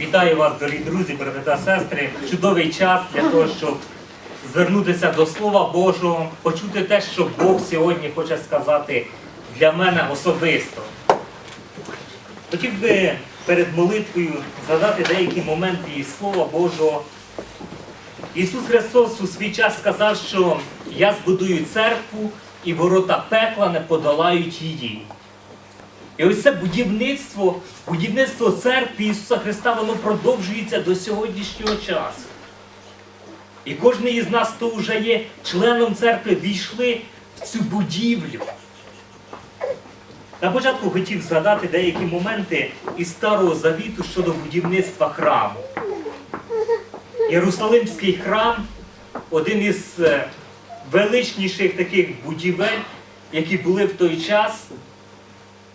Вітаю вас, дорогі друзі, брати та сестри. Чудовий час для того, щоб звернутися до Слова Божого, почути те, що Бог сьогодні хоче сказати для мене особисто. Хотів би перед молитвою задати деякі моменти із Слова Божого. Ісус Христос у свій час сказав, що я збудую церкву, і ворота пекла не подолають її. І ось це будівництво, будівництво церкви Ісуса Христа, воно продовжується до сьогоднішнього часу. І кожен із нас, хто вже є членом церкви, війшли в цю будівлю. На початку хотів згадати деякі моменти із Старого Завіту щодо будівництва храму. Єрусалимський храм один із е, величніших таких будівель, які були в той час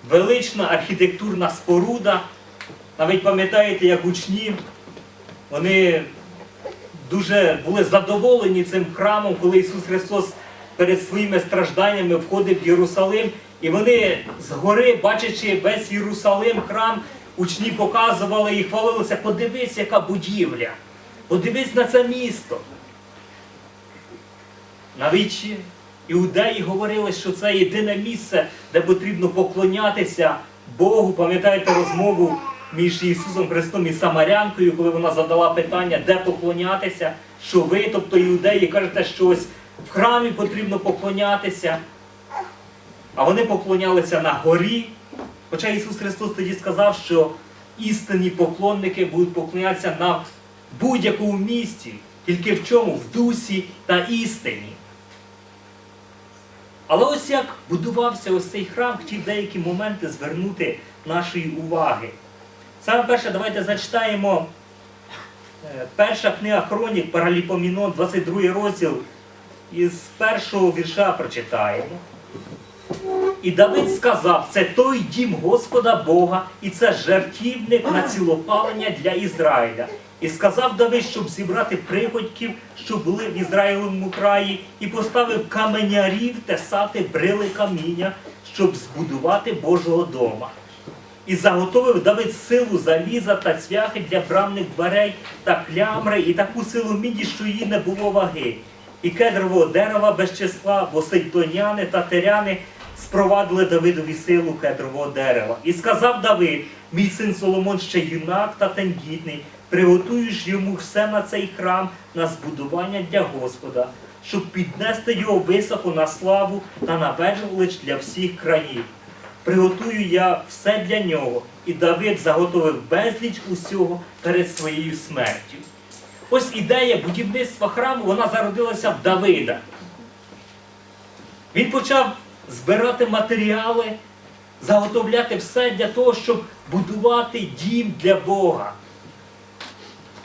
велична архітектурна споруда. Навіть пам'ятаєте, як учні, вони дуже були задоволені цим храмом, коли Ісус Христос перед своїми стражданнями входив в Єрусалим. І вони згори, бачачи весь Єрусалим, храм, учні показували і хвалилися, подивись, яка будівля, подивись на це місто. Навіть іудеї говорили, що це єдине місце, де потрібно поклонятися Богу. Пам'ятаєте розмову між Ісусом Христом і Самарянкою, коли вона задала питання, де поклонятися, що ви, тобто іудеї, кажете, що ось в храмі потрібно поклонятися. А вони поклонялися на горі. Хоча Ісус Христос тоді сказав, що істинні поклонники будуть поклонятися на будь-якому місці, тільки в чому? В дусі та істині. Але ось як будувався ось цей храм, хотів деякі моменти звернути нашої уваги. Саме перше, давайте зачитаємо е, перша книга Хронік, Параліпомінон, 22 розділ, із першого вірша прочитаємо. І Давид сказав, це той дім Господа Бога, і це жертівник на цілопалення для Ізраїля. І сказав Давид, щоб зібрати приходьків, що були в Ізраїлевому краї, і поставив каменярів тесати брили каміння, щоб збудувати Божого дома. І заготовив Давид силу заліза та цвяхи для брамних дверей та клямри, і таку силу міді, що її не було ваги. І кедрового дерева без числа, бо сидоняни та теряни спровадили Давидові силу кедрового дерева. І сказав Давид, мій син Соломон ще юнак та тендітний, приготуєш йому все на цей храм на збудування для Господа, щоб піднести його високо на славу та на велич для всіх країв. Приготую я все для нього, і Давид заготовив безліч усього перед своєю смертю. Ось ідея будівництва храму, вона зародилася в Давида. Він почав збирати матеріали, заготовляти все для того, щоб будувати дім для Бога.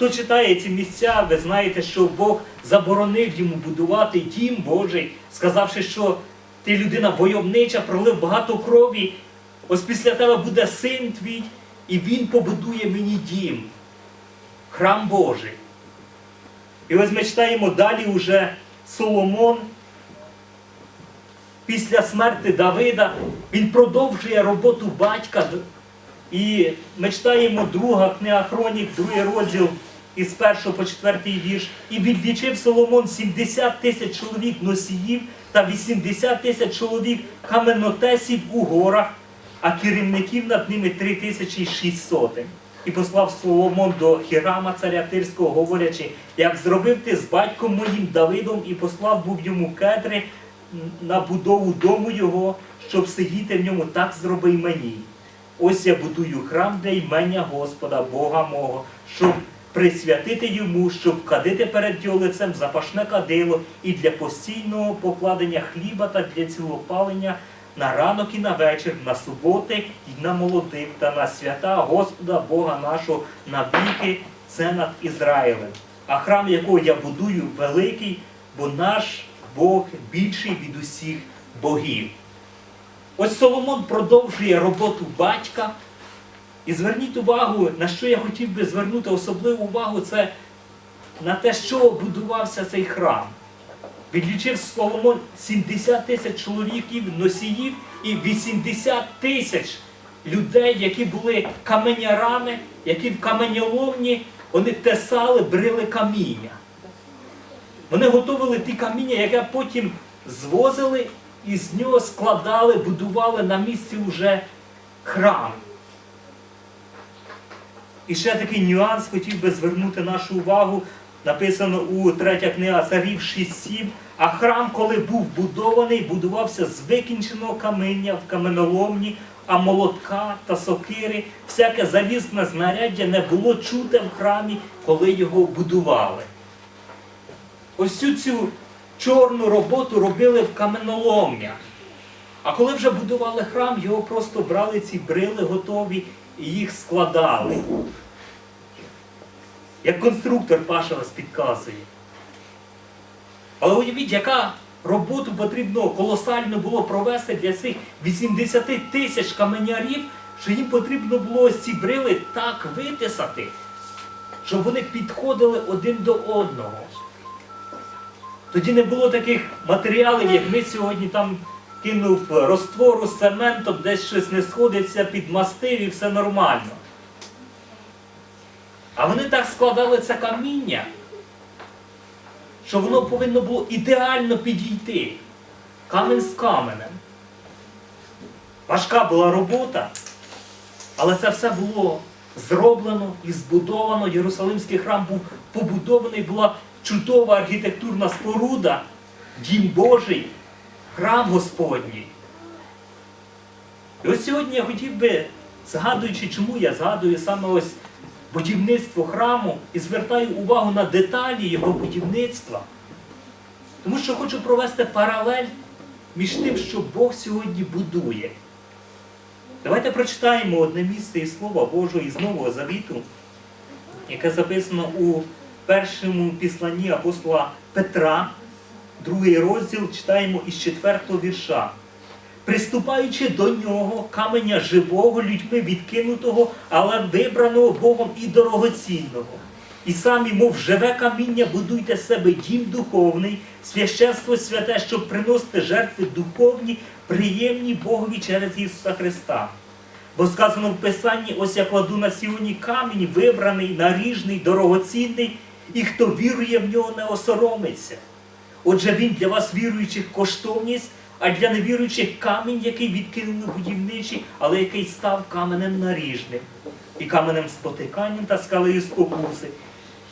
Хто читає ці місця, ви знаєте, що Бог заборонив йому будувати дім Божий, сказавши, що ти людина войовнича, пролив багато крові. Ось після тебе буде син твій, і він побудує мені дім, храм Божий. І ось ми читаємо далі уже Соломон. Після смерти Давида він продовжує роботу батька. І ми читаємо друга книга Хронік, другий розділ із 1 по 4 вірш. І відлічив Соломон 70 тисяч чоловік носіїв та 80 тисяч чоловік каменотесів у горах, а керівників над ними 3600. І послав Соломон до Хірама, царя Тирського, говорячи, як зробив ти з батьком моїм Давидом, і послав був йому кедри на будову дому його, щоб сидіти в ньому, так зроби й мені. Ось я будую храм для імення Господа, Бога мого, щоб присвятити йому, щоб кадити перед його лицем запашне кадило і для постійного покладення хліба та для цілопалення на ранок і на вечір, на суботи і на молодих, та на свята Господа Бога нашого навіки, це над Ізраїлем. А храм, якого я будую, великий, бо наш Бог більший від усіх богів. Ось Соломон продовжує роботу батька. І зверніть увагу, на що я хотів би звернути особливу увагу, це на те, що будувався цей храм. Відлічив Соломон 70 тисяч чоловіків, носіїв і 80 тисяч людей, які були каменярами, які в каменоломні вони тесали, брили каміння. Вони готували ті каміння, яке потім звозили і з нього складали, будували на місці вже храм. І ще такий нюанс хотів би звернути нашу увагу. Написано у третя книга царів 6.7. А храм, коли був будований, будувався з викінченого каміння в каменоломні, а молотка та сокири, всяке залізне знаряддя не було чуте в храмі, коли його будували. Ось цю чорну роботу робили в каменоломнях. А коли вже будували храм, його просто брали ці брили готові і їх складали. Як конструктор Паша нас підказує. Але уявіть, яка роботу потрібно колосально було провести для цих 80 тисяч каменярів, що їм потрібно було ці брили так витисати, щоб вони підходили один до одного. Тоді не було таких матеріалів, як ми сьогодні там кинув розтвору з цементом, десь щось не сходиться, підмастив і все нормально. А вони так складали це каміння, що воно повинно було ідеально підійти. Камень з каменем. Важка була робота, але це все було зроблено і збудовано. Єрусалимський храм був побудований, була чудова архітектурна споруда, дім Божий, храм Господній. І ось сьогодні я хотів би, згадуючи, чому я згадую саме ось будівництво храму і звертаю увагу на деталі його будівництва. Тому що хочу провести паралель між тим, що Бог сьогодні будує. Давайте прочитаємо одне місце із Слова Божого із Нового Завіту, яке записано у першому післанні апостола Петра, другий розділ, читаємо із четвертого вірша. Приступаючи до нього, каменя живого, людьми відкинутого, але вибраного Богом і дорогоцінного. І самі, мов живе каміння, будуйте себе дім духовний, священство святе, щоб приносити жертви духовні, приємні Богові через Ісуса Христа. Бо сказано в Писанні, ось я кладу на сіоні камінь, вибраний, наріжний, дорогоцінний, і хто вірує в нього, не осоромиться. Отже, він для вас віруючих коштовність, а для невіруючих камінь, який відкинули будівничі, але який став каменем наріжним, і каменем спотиканням та скалею спокуси.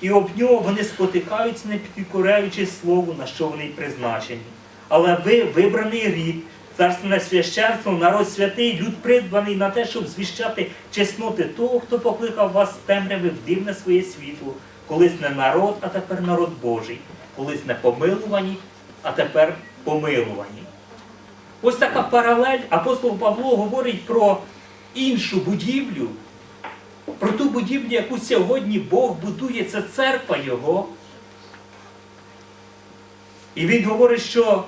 І об нього вони спотикаються, не підкореючи слову, на що вони й призначені. Але ви вибраний рід, царственне священство, народ святий, люд придбаний на те, щоб звіщати чесноти того, хто покликав вас з темряви в дивне своє світло, колись не народ, а тепер народ Божий, колись не помилувані, а тепер помилувані. Ось така паралель. Апостол Павло говорить про іншу будівлю, про ту будівлю, яку сьогодні Бог будує, це церква Його. І він говорить, що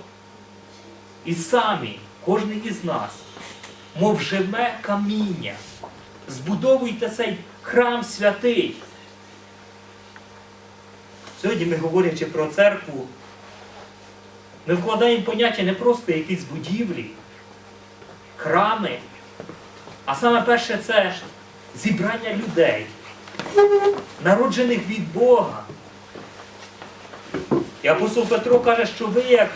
і самі, кожен із нас, мов живе каміння, збудовуйте цей храм святий. Сьогодні ми говорячи про церкву, ми вкладаємо поняття не просто якісь будівлі, храми, а саме перше це зібрання людей, народжених від Бога. І апостол Петро каже, що ви як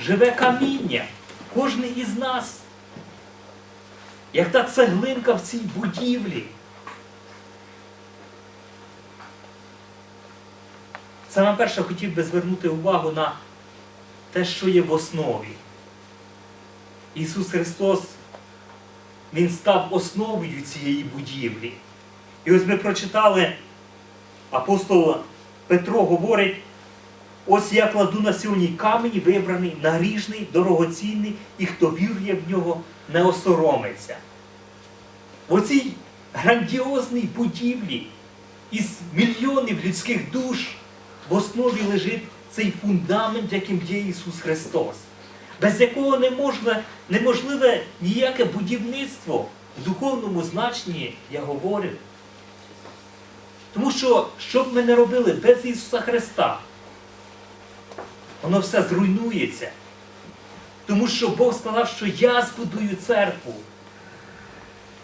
живе каміння, кожен із нас, як та цеглинка в цій будівлі. Саме перше хотів би звернути увагу на те, що є в основі. Ісус Христос, Він став основою цієї будівлі. І ось ми прочитали, апостол Петро говорить, ось я кладу на сьогодні камінь вибраний, наріжний, дорогоцінний, і хто вірує в нього, не осоромиться. В оцій грандіозній будівлі із мільйонів людських душ в основі лежить цей фундамент, яким є Ісус Христос, без якого не можна, неможливе ніяке будівництво в духовному значенні, я говорю. Тому що, що б ми не робили без Ісуса Христа, воно все зруйнується. Тому що Бог сказав, що я збудую церкву.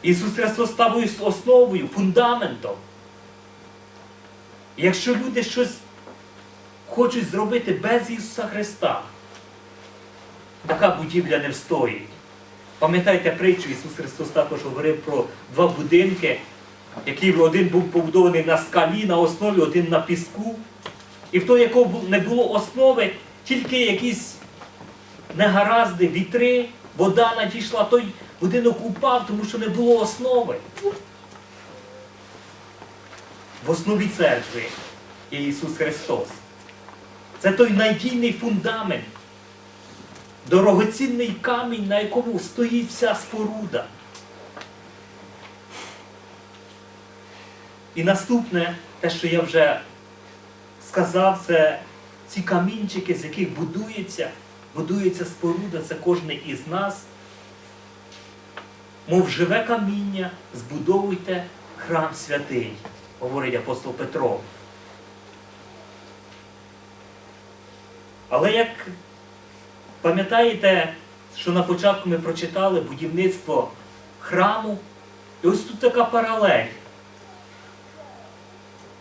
Ісус Христос став основою, фундаментом. І Якщо люди щось хочуть зробити без Ісуса Христа, така будівля не встоїть. Пам'ятаєте притчу, Ісус Христос також говорив про два будинки, які один був побудований на скалі, на основі, один на піску. І в той, якого не було основи, тільки якісь негаразди, вітри, вода надійшла, той будинок упав, тому що не було основи. В основі церкви є Ісус Христос. Це той надійний фундамент, дорогоцінний камінь, на якому стоїть вся споруда. І наступне, те, що я вже сказав, це ці камінчики, з яких будується, будується споруда, це кожен із нас. Мов живе каміння, збудовуйте храм святий, говорить апостол Петро. Але як пам'ятаєте, що на початку ми прочитали будівництво храму, і ось тут така паралель.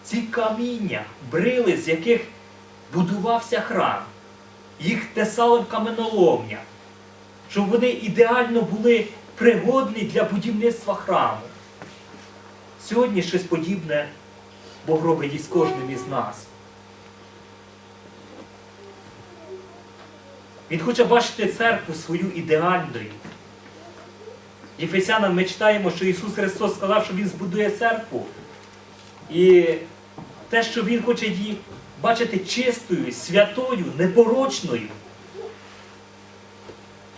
Ці каміння, брили, з яких будувався храм, їх тесали в каменоломнях, щоб вони ідеально були пригодні для будівництва храму. Сьогодні щось подібне Бог робить із кожним із нас. Він хоче бачити церкву свою ідеальною. Єфесянам ми читаємо, що Ісус Христос сказав, що Він збудує церкву. І те, що Він хоче її бачити чистою, святою, непорочною.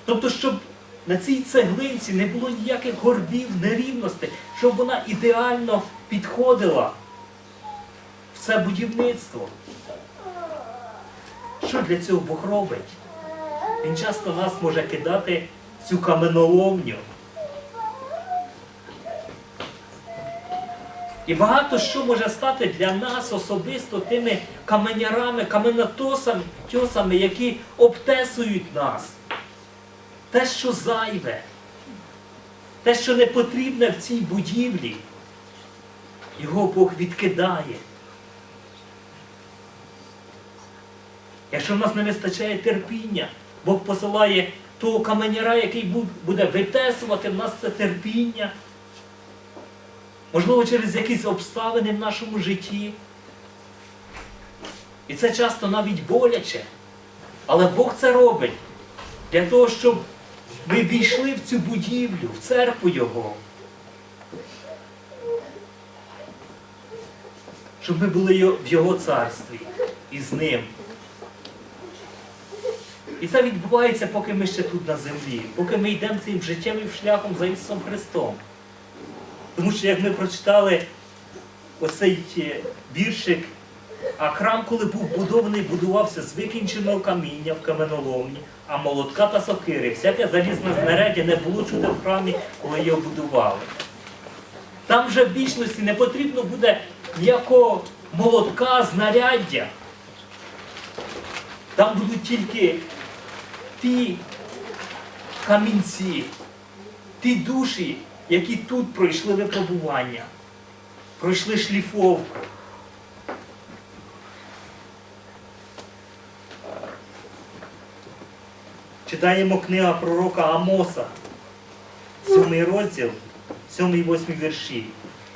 Тобто, щоб на цій цеглинці не було ніяких горбів, нерівностей, щоб вона ідеально підходила в це будівництво. Що для цього Бог робить? Він часто нас може кидати цю каменоломню. І багато що може стати для нас особисто тими каменярами, каменотосами, які обтесують нас. Те, що зайве, те, що не потрібне в цій будівлі, його Бог відкидає. Якщо в нас не вистачає терпіння, Бог посилає того каменяра, який буде витесувати в нас це терпіння. Можливо, через якісь обставини в нашому житті. І це часто навіть боляче. Але Бог це робить для того, щоб ми війшли в цю будівлю, в церкву Його. Щоб ми були в Його царстві і з Ним. І це відбувається, поки ми ще тут на землі, поки ми йдемо цим життєвим шляхом за Ісусом Христом. Тому що, як ми прочитали оцей е, віршик, а храм, коли був будований, будувався з викінченого каміння в каменоломні, а молотка та сокири, всяке залізне знаряддя не було чути в храмі, коли його будували. Там вже в вічності не потрібно буде ніякого молотка, знаряддя. Там будуть тільки ті камінці, ті душі, які тут пройшли випробування, пройшли шліфовку. Читаємо книга пророка Амоса, сьомий розділ, сьомий восьмий вірші.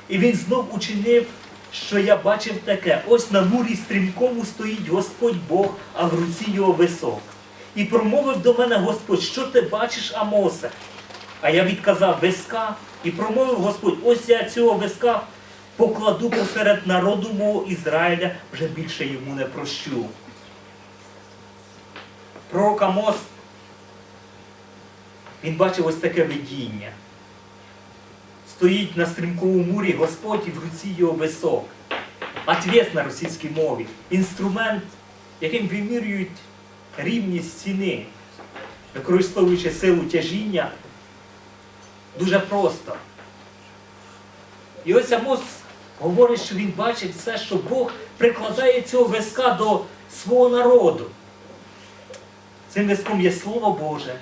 І він знов учинив, що я бачив таке. Ось на мурі стрімкому стоїть Господь Бог, а в руці його висок. І промовив до мене Господь, що ти бачиш, Амосе? А я відказав виска, і промовив Господь, ось я цього виска покладу посеред народу мого Ізраїля, вже більше йому не прощу. Пророк Амос, він бачив ось таке видіння. Стоїть на стрімковому мурі Господь і в руці його висок. Отвес на російській мові. Інструмент, яким вимірюють рівність стіни, використовуючи силу тяжіння, дуже просто. І ось Амос говорить, що він бачить все, що Бог прикладає цього виска до свого народу. Цим виском є Слово Боже,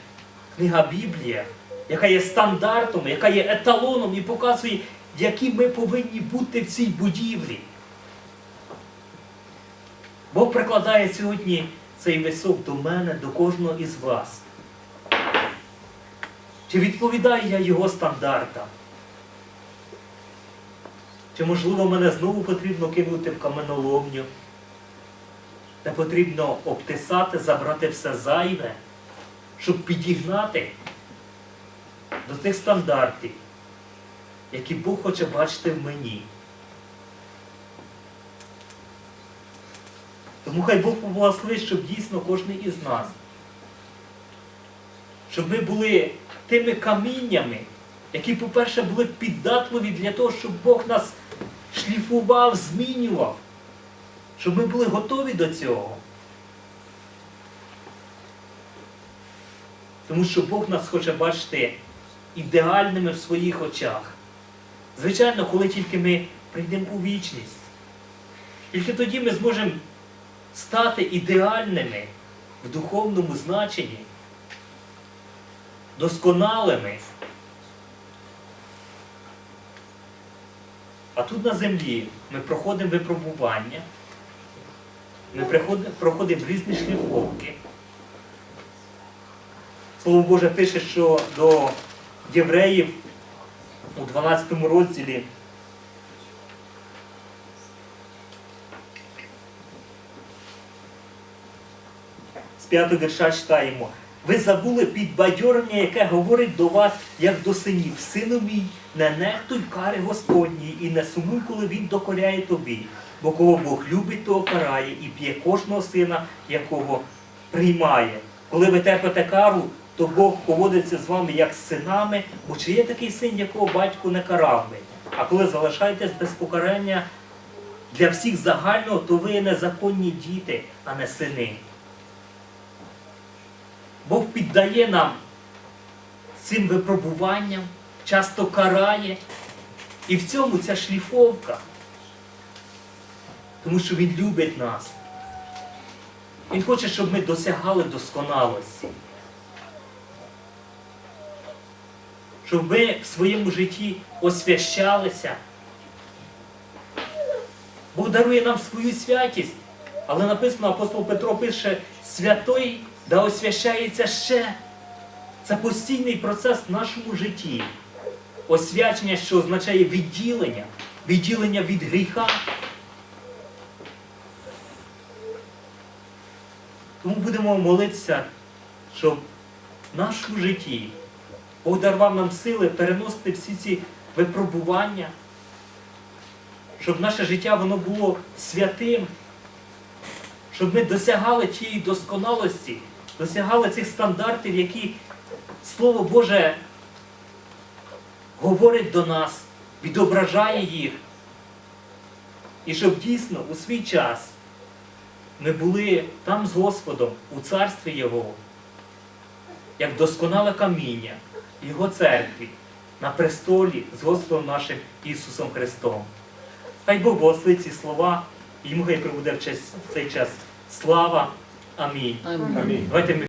книга Біблія, яка є стандартом, яка є еталоном і показує, які ми повинні бути в цій будівлі. Бог прикладає сьогодні цей висок до мене, до кожного із вас. Чи відповідаю я його стандартам? Чи можливо мене знову потрібно кинути в каменоломню? Де потрібно обтисати, забрати все зайве, щоб підігнати до тих стандартів, які Бог хоче бачити в мені. Тому хай Бог поблагословить, щоб дійсно кожен із нас, щоб ми були тими каміннями, які, по-перше, були піддатливі для того, щоб Бог нас шліфував, змінював, щоб ми були готові до цього. Тому що Бог нас хоче бачити ідеальними в своїх очах. Звичайно, коли тільки ми прийдемо у вічність. Тільки тоді ми зможемо стати ідеальними в духовному значенні, досконалими. А тут на землі ми проходимо випробування, ми проходимо різні шліфовки. Слово Боже пише, що до євреїв у 12 розділі 5 вірша читаємо. Ви забули підбадьорення, яке говорить до вас, як до синів. Сину мій, не нехтуй кари Господній і не сумуй, коли він докоряє тобі. Бо кого Бог любить, того карає і п'є кожного сина, якого приймає. Коли ви терпите кару, то Бог поводиться з вами як з синами, бо чи є такий син, якого батько не карав би? А коли залишаєтесь без покарання для всіх загального, то ви незаконні діти, а не сини. Бог піддає нам цим випробуванням, часто карає. І в цьому ця шліфовка. Тому що Він любить нас. Він хоче, щоб ми досягали досконалості. Щоб ми в своєму житті освящалися. Бог дарує нам свою святість. Але написано, апостол Петро пише, святой да освящається ще. Це постійний процес в нашому житті. Освячення, що означає відділення, відділення від гріха. Тому будемо молитися, щоб в нашому житті Бог дарував нам сили переносити всі ці випробування, щоб наше життя воно було святим, щоб ми досягали тієї досконалості, досягали цих стандартів, які Слово Боже говорить до нас, відображає їх. І щоб дійсно у свій час ми були там з Господом у царстві Його, як досконале каміння Його церкві на престолі з Господом нашим Ісусом Христом. Хай Бог благословить ці слова, і йому хай прибуде в цей час слава. Амінь. Амінь. Давайте ми